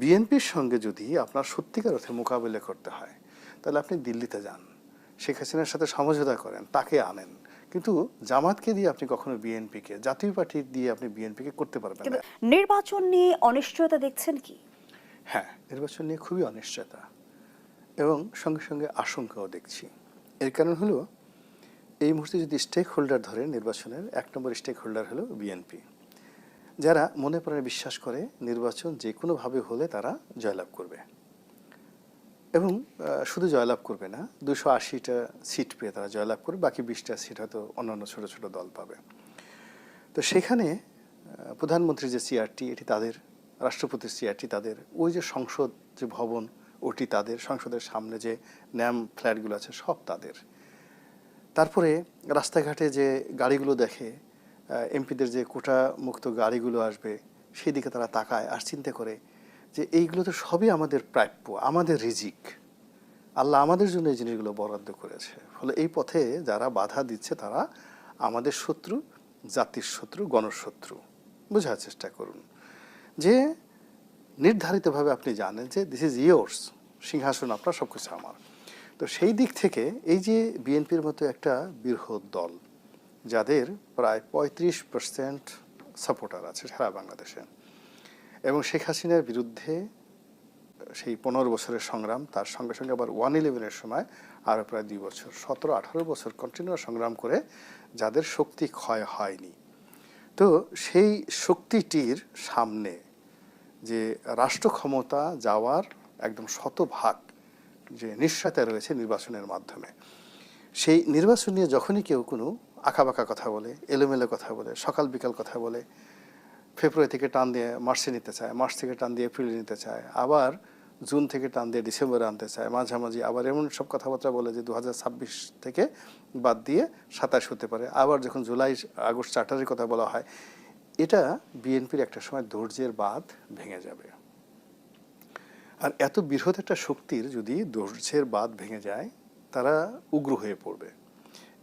বিএনপির সঙ্গে যদি আপনার সত্যিকার অর্থে মোকাবিলা করতে হয় তাহলে আপনি দিল্লিতে যান। শেখ হাসিনার সাথে সমঝোতা করেন তাকে আনেন। কিন্তু জামাতকে দিয়ে আপনি কখনো বিএনপিকে জাতীয় পার্টি দিয়ে আপনি বিএনপিকে করতে পারবেন না। নির্বাচন নিয়ে অনিশ্চয়তা দেখছেন কি? হ্যাঁ নির্বাচন নিয়ে খুবই অনিশ্চয়তা এবং সঙ্গে সঙ্গে আশঙ্কাও দেখছি। এর কারণ হলো এই মুহূর্তে যদি স্টেক হোল্ডার ধরে নির্বাচনের এক নম্বর স্টেক হোল্ডার হলো বিএনপি। যারা মনে প্রাণে বিশ্বাস করে নির্বাচন যে কোনোভাবে হলে তারা জয়লাভ করবে। এবং শুধু জয়লাভ করবে না দুশো আশিটা সিট পেয়ে তারা জয়লাভ করবে বাকি বিশটা সিট হয়তো অন্যান্য ছোট ছোট দল পাবে। তো সেখানে আহ, প্রধানমন্ত্রীর যে সিআরটি এটি তাদের রাষ্ট্রপতির সিআরটি তাদের ওই যে সংসদ যে ভবন ওটি তাদের সংসদের সামনে যে ন্যাম ফ্ল্যাটগুলো আছে সব তাদের। তারপরে রাস্তাঘাটে যে গাড়িগুলো দেখে এমপিদের যে কোটা মুক্ত গাড়িগুলো আসবে সেই দিকে তারা তাকায় আর চিন্তা করে যে এইগুলো তো সবই আমাদের প্রাপ্য, আমাদের রিজিক। আল্লাহ আমাদের জন্য এই জিনিসগুলো বরাদ্দ করেছে। ফলে এই পথে যারা বাধা দিচ্ছে, তারা আমাদের শত্রু, জাতির শত্রু, গণশত্রু। বোঝার চেষ্টা করুন যে নির্ধারিতভাবে আপনি জানেন যে দিস ইজ ইয়োর্স সিংহাসন আপনার সব কিছু আমার। তো সেই দিক থেকে এই যে বিএনপির মতো একটা বৃহৎ দল যাদের প্রায় পঁয়ত্রিশ পার্সেন্ট সাপোর্টার আছে সারা বাংলাদেশে। এবং শেখ হাসিনার বিরুদ্ধে সেই পনেরো বছরের সংগ্রাম, তার সঙ্গে সঙ্গে আবার ওয়ান ইলেভেনের সময় আরও প্রায় দুই বছর, সতেরো, আঠারো বছর কন্টিনিউ সংগ্রাম করে যাদের শক্তি ক্ষয় হয়নি। তো সেই শক্তিটির সামনে যে রাষ্ট্র ক্ষমতা যাওয়ার একদম শতভাগ যে নিশ্চয়তা রয়েছে নির্বাচনের মাধ্যমে, সেই নির্বাচন নিয়ে যখনই কেউ কোনো আঁকাবাঁকা কথা বলে, এলোমেলো কথা বলে, সকাল বিকাল কথা বলে, ফেব্রুয়ারি থেকে টান দিয়ে মার্চে নিতে চায়, মার্চ থেকে টান দিয়ে এপ্রিলে নিতে চায়, আবার জুন থেকে টান দিয়ে ডিসেম্বরে আনতে চায়, মাঝামাঝি আবার এমন সব কথাবার্তা বলে যে দু হাজার ছাব্বিশ থেকে বাদ দিয়ে সাতাশ হতে পারে। আবার যখন জুলাই, আগস্ট চার্টারের কথা বলা হয়, এটা বিএনপির একটা সময় ধৈর্যের বাঁধ ভেঙে যাবে। আর এত বৃহৎ একটা শক্তির যদি ধৈর্যের বাঁধ ভেঙে যায়, তারা উগ্র হয়ে পড়বে।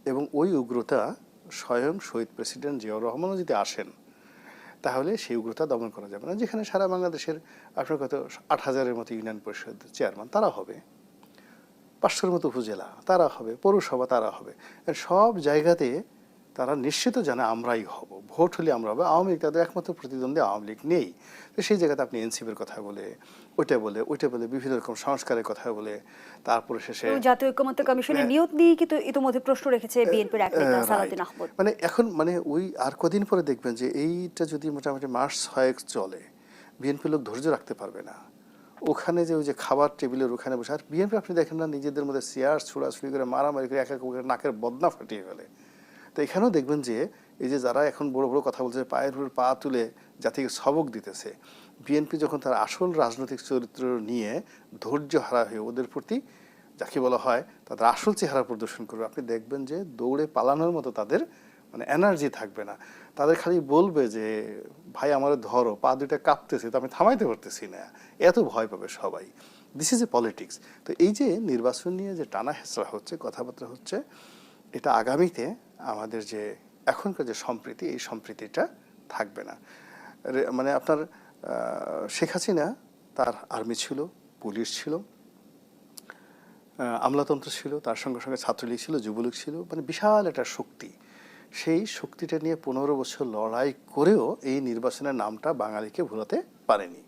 এবং ওই উগ্রতা স্বয়ং শহীদ প্রেসিডেন্ট জিয়াউর রহমানও যদি আসেন, তাহলে সেই উগ্রতা দমন করা যাবে না। যেখানে সারা বাংলাদেশের আপনার কত আট হাজারের মতো ইউনিয়ন পরিষদ চেয়ারম্যান, তারা হবে। পাঁচশোর মতো উপজেলা, তারা হবে। পৌরসভা, তারা হবে। সব জায়গাতে তারা নিশ্চিত জানে আমরাই হব। ভোট হলে আমরা হবে। আওয়ামী লীগ তাদের একমাত্র প্রতিদ্বন্দ্বী আওয়ামী লীগ নেই। তো সেই জায়গাতে আপনি এনসিপির কথা বলে ওইটা বলে ওইটা বলে বিভিন্ন রকম সংস্কারের কথা বলে তারপরে শেষে জাতীয় ঐক্যমত্য কমিশনের নিয়োগ নিয়ে কিন্তু ইতিমধ্যে প্রশ্ন রেখেছে বিএনপির এক নেতা সালাউদ্দিন আহমদ। মানে এখন মানে ওই আর কদিন পরে দেখবেন যে এইটা যদি মোটামুটি মাস ছয়েক চলে বিএনপি লোক ধৈর্য রাখতে পারবে না। ওখানে যে ওই যে খাবার টেবিলের ওখানে বসে আর বিএনপি আপনি দেখেন না নিজেদের মধ্যে চেয়ার ছুড়াছুড়ি করে মারামারি করে এক এক নাকের বদনা ফাটিয়ে ফেলে। এখানেও দেখবেন যে এই যে যারা এখন বড় বড় কথা বলছে, পায়ের উপর পা তুলে জাতিকে সবক দিতেছে, বিএনপি যখন তার আসল রাজনৈতিক চরিত্র নিয়ে ধৈর্য হারা হয়ে ওদের প্রতি যাকে বলা হয় তাদের আসল চেহারা প্রদর্শন করবে, আপনি দেখবেন যে দৌড়ে পালানোর মতো তাদের মানে এনার্জি থাকবে না। তাদের খালি বলবে যে, ভাই, আমার ধরো, পা দুইটা কাঁপতেছে, তো আমি থামাইতে পারতেছি না। এত ভয় পাবে সবাই। দিস ইজ এ পলিটিক্স তো এই যে নির্বাচন নিয়ে যে টানা হেঁচড়া হচ্ছে, কথাবার্তা হচ্ছে এটা আগামীতে আমাদের যে এখনকার যে সম্প্রীতি, এই সম্প্রীতিটা থাকবে না। মানে আপনার শেখ হাসিনা তার আর্মি ছিল, পুলিশ ছিল আমলাতন্ত্র ছিল, তার সঙ্গে সঙ্গে ছাত্রলীগ ছিল, যুবলীগ ছিল মানে বিশাল একটা শক্তি। সেই শক্তিটা নিয়ে পনেরো বছর লড়াই করেও এই নির্বাচনের নামটা বাঙালিকে ভুলাতে পারেনি।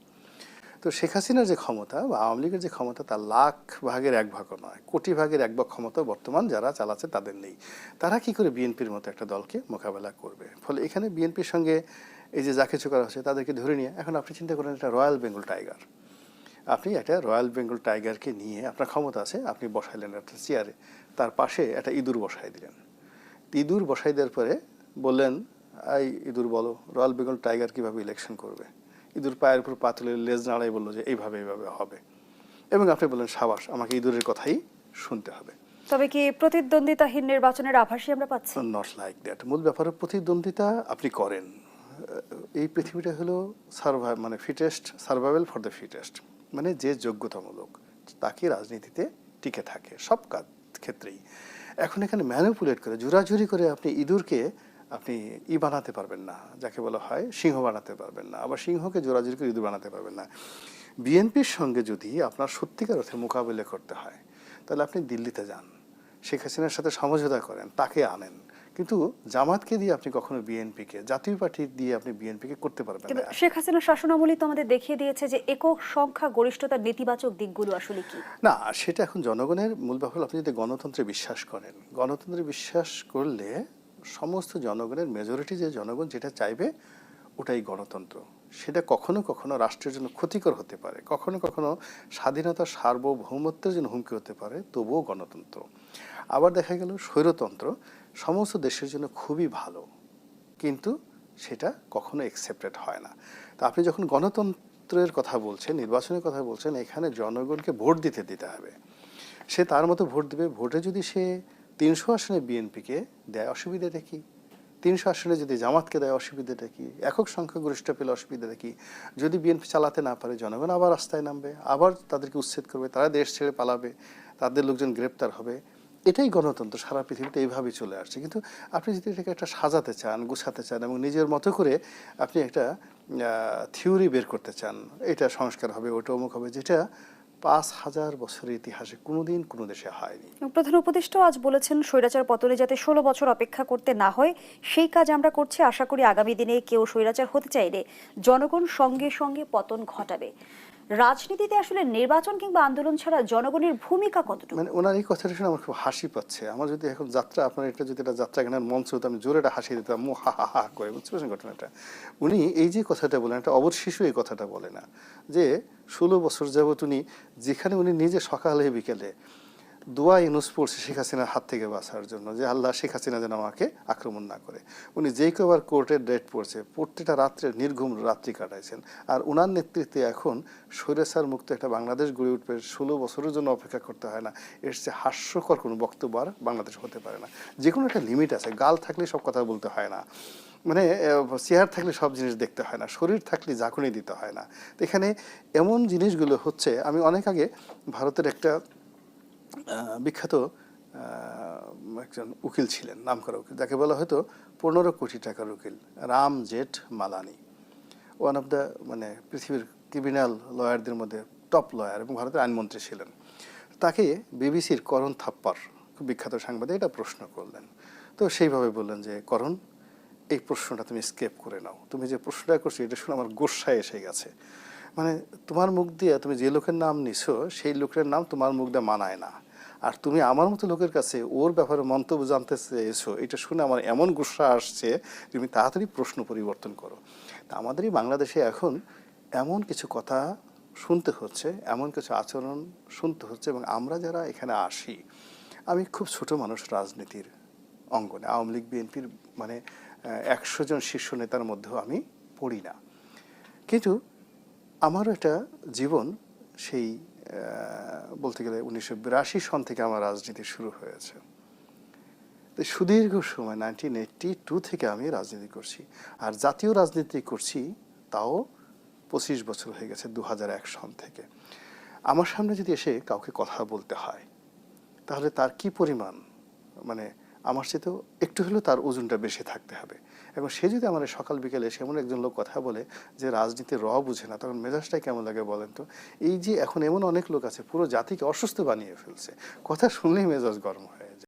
তো শেখ হাসিনার যে ক্ষমতা বা আওয়ামী লীগের যে ক্ষমতা তার লাখ ভাগের এক ভাগও নয়, কোটি ভাগের এক ভাগ ক্ষমতা বর্তমান যারা চালাচ্ছে তাদের নেই। তারা কি করে বিএনপির মতো একটা দলকে মোকাবেলা করবে? ফলে এখানে বিএনপির সঙ্গে এই যে যা কিছু করা হচ্ছে তাদেরকে ধরে নিয়ে, এখন আপনি চিন্তা করেন একটা রয়্যাল বেঙ্গল টাইগার। আপনি একটা রয়্যাল বেঙ্গল টাইগারকে নিয়ে আপনার ক্ষমতা আছে, আপনি বসাইলেন একটা চেয়ারে, তার পাশে একটা ইঁদুর বসাই দিলেন। ইঁদুর বসাই দেওয়ার পরে বললেন, এই ইঁদুর বলো, রয়্যাল বেঙ্গল টাইগার কীভাবে ইলেকশন করবে? ইঁদুর পায়ের উপর পা তুলে লেজ নাড়াই বলল যে এইভাবে এইভাবে হবে। এবং আপনি বললেন সাবাস আমাকে ইঁদুরের কথাই শুনতে হবে। তবে কি প্রতিদ্বন্দ্বিতাহীন নির্বাচনের আভাসই আমরা পাচ্ছি? নট লাইক দ্যাট মূল ব্যাপারে প্রতিদ্বন্দ্বিতা আপনি করেন। এই পৃথিবীটা হলো সার্ভাই মানে fittest survival for the fittest মানে যে যোগ্যতামূলক তাকে রাজনীতিতে টিকে থাকে। সব কাজ ক্ষেত্রেই। এখন এখানে ম্যানিপুলেট করে জোরাজুরি করে আপনি ইঁদুরকে আপনি ই বানাতে পারবেন না যাকে বলা হয় সিংহ বানাতে পারবেন না আবার সিংহকে জোরাজুরি করে ইঁদুর বানাতে পারবেন না। বিএনপির সঙ্গে যদি আপনার সত্যিকার অর্থে মোকাবিলা করতে হয় তাহলে আপনি দিল্লিতে যান শেখ হাসিনার সাথে সমঝোতা করেন তাকে আনেন। কিন্তু জামাতকে দিয়ে আপনি কখনো বিএনপিকে জাতীয় পার্টি দিয়ে আপনি বিএনপিকে করতে পারবেন কিন্তু না। শেখ হাসিনার শাসনামলী তো আমাদের দেখিয়ে দিয়েছে যে একক সংখ্যা গরিষ্ঠতার নেতিবাচক দিকগুলো আসলে কি। না সেটা এখন জনগণের মূল ব্যাপার আপনি যদি গণতন্ত্রে বিশ্বাস করেন গণতন্ত্রে বিশ্বাস করলে সমস্ত জনগণের মেজরিটি যে জনগণ যেটা চাইবে, ওটাই গণতন্ত্র। সেটা কখনো কখনো রাষ্ট্রের জন্য ক্ষতিকর হতে পারে। কখনো কখনো স্বাধীনতা সার্বভৌমত্বের জন্য হুমকি হতে পারে, তবুও গণতন্ত্র। আবার দেখা গেল স্বৈরতন্ত্র, সমস্ত দেশের জন্য খুবই ভালো। কিন্তু সেটা কখনো একসেপ্টেড হয় না। তা আপনি যখন গণতন্ত্রের কথা বলছেন, নির্বাচনের কথা বলছেন, এখানে জনগণকে ভোট দিতে দিতে হবে। সে তার মতো ভোট দেবে। ভোটে যদি সে তিনশো আসনে বিএনপিকে দেয় অসুবিধাটা কি? তিনশো আসনে যদি জামাতকে দেয় অসুবিধাটা কি? একক সংখ্যাগরিষ্ঠ পেলে অসুবিধাটা কি? যদি বিএনপি চালাতে না পারে, জনগণ আবার রাস্তায় নামবে, আবার তাদেরকে উচ্ছেদ করবে, তারা দেশ ছেড়ে পালাবে, তাদের লোকজন গ্রেপ্তার হবে, এটাই গণতন্ত্র। সারা পৃথিবীতে এইভাবেই চলে আসছে। কিন্তু আপনি যদি এটাকে একটা সাজাতে চান, গুছাতে চান এবং নিজের মতো করে আপনি একটা থিওরি বের করতে চান, এটা সংস্কার হবে ওটা অমুক হবে, যেটা পাঁচ হাজার বছরের ইতিহাসে কোনোদিন কোনো দেশে হয়নি। প্রধান উপদেষ্টাও আজ বলেছেন, স্বৈরাচার পতনে যাতে ষোলো বছর অপেক্ষা করতে না হয়, সেই কাজ আমরা করছি। আশা করি আগামী দিনে কেউ স্বৈরাচার হতে চাইলে জনগণ সঙ্গে সঙ্গে পতন ঘটাবে। রাজনীতিতে আসলে নির্বাচন কিংবা আন্দোলন ছাড়া জনগণের ভূমিকা কতটুকু? মানে ওনার এই কথাটা শুনে আমার খুব হাসি পাচ্ছে। আমার যদি এখন যাত্রা, আপনার এটা যদি এটা যাত্রা গানের মঞ্চ হতো, আমি জোরে একটা হাসি দিতাম হা হা হা করে, বুঝতে পারছেন ঘটনাটা? উনি এই যে কথাটা বলেন, একটা অবধ শিশু এই কথাটা বলে না, যে ষোলো বছর যাবত উনি যেখানে উনি নিজে সকালে বিকেলে দোয়া ইনুস পড়ছে শেখ হাসিনার হাত থেকে বাঁচার জন্য যে আল্লাহ শেখ হাসিনা যেন আমাকে আক্রমণ না করে। উনি যেই কবার কোর্টের ডেট পড়ছে, প্রত্যেকটা রাত্রে নির্ঘুম রাত্রি কাটাইছেন। আর ওনার নেতৃত্বে এখন স্বৈরাচার মুক্ত একটা বাংলাদেশ গড়ে উঠবে, ষোলো বছরের জন্য অপেক্ষা করতে হয় না। এর চেয়ে হাস্যকর কোনো বক্তব্য আর বাংলাদেশ হতে পারে না। যে কোনো একটা লিমিট আছে, গাল থাকলে সব কথা বলতে হয় না। মানে চেয়ার থাকলে সব জিনিস দেখতে হয় না। শরীর থাকলে ঝাঁকুনি দিতে হয় না। এখানে এমন জিনিসগুলো হচ্ছে, আমি অনেক আগে ভারতের একটা বিখ্যাত একজন উকিল ছিলেন, নামকরা উকিল। যাকে বলা হয়তো পনেরো কোটি টাকার উকিল, রাম জেঠ মালানি। ওয়ান অফ দ্য মানে পৃথিবীর ক্রিমিনাল লয়ারদের মধ্যে টপ লয়ার এবং ভারতের আইনমন্ত্রী ছিলেন। তাকে বিবিসির করণ থাপ্পার, খুব বিখ্যাত সাংবাদিক, এটা প্রশ্ন করলেন। তো সেইভাবে বললেন যে, করণ, এই প্রশ্নটা তুমি স্কেপ করে নাও। তুমি যে প্রশ্নটা করছ, এটা শুনে আমার গোসায় এসে গেছে। মানে তোমার মুখ দিয়ে তুমি যে লোকের নাম নিছো, সেই লোকের নাম তোমার মুখ দিয়ে মানায় না। আর তুমি আমার মতো লোকের কাছে ওর ব্যাপারে মন্তব্য জানতে চেয়েছো, এটা শুনে আমার এমন গুসা আসছে তুমি তাড়াতাড়ি প্রশ্ন পরিবর্তন করো। তা আমাদেরই বাংলাদেশে এখন এমন কিছু কথা শুনতে হচ্ছে, এমন কিছু আচরণ শুনতে হচ্ছে এবং আমরা যারা এখানে আসি, আমি খুব ছোট মানুষ রাজনীতির অঙ্গনে, আওয়ামী লীগ, বিএনপির মানে একশো জন শীর্ষ নেতার মধ্যেও আমি পড়ি না। কিন্তু আমারও একটা জীবন সেই বলতে গেলে উনিশশো বিরাশি সন থেকে আমার রাজনীতি শুরু হয়েছে। তো সুদীর্ঘ সময় নাইনটিন এইটটি টু থেকে আমি রাজনীতি করছি। আর জাতীয় রাজনীতি করছি তাও পঁচিশ বছর হয়ে গেছে দু এক সন থেকে। আমার সামনে যদি এসে কাউকে কথা বলতে হয়, তাহলে তার কি পরিমাণ মানে আমার সাথেও একটু হলেও তার ওজনটা বেশি থাকতে হবে। এবং সে যদি আমার সকাল বিকেলে সেমন একজন লোক কথা বলে যে রাজনীতি র বুঝে না, তখন মেজাজটাই কেমন লাগে বলেন তো? এই যে এখন এমন অনেক লোক আছে, পুরো জাতিকে অসুস্থ বানিয়ে ফেলছে। কথা শুনলেই মেজাজ গরম হয়ে